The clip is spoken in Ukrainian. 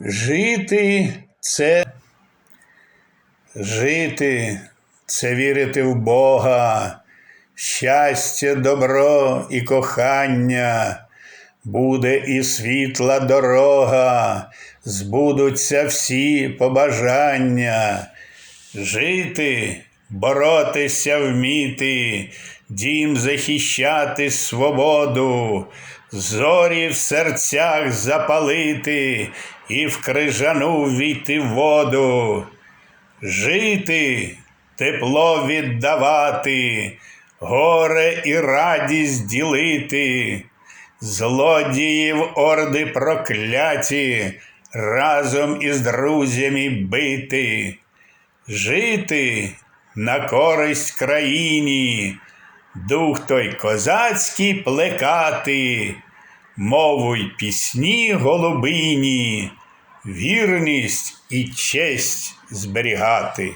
Жити це жити це вірити в Бога, щастя, добро і кохання. Буде і світла дорога, збудуться всі побажання. Жити, боротися вміти, дім захищати свободу, зорі в серцях запалити і в крижану війти воду. Жити, тепло віддавати, горе і радість ділити, злодіїв орди прокляті, разом із друзями бити, жити на користь країні, дух той козацький плекати, мову й пісні голубині, вірність і честь зберігати.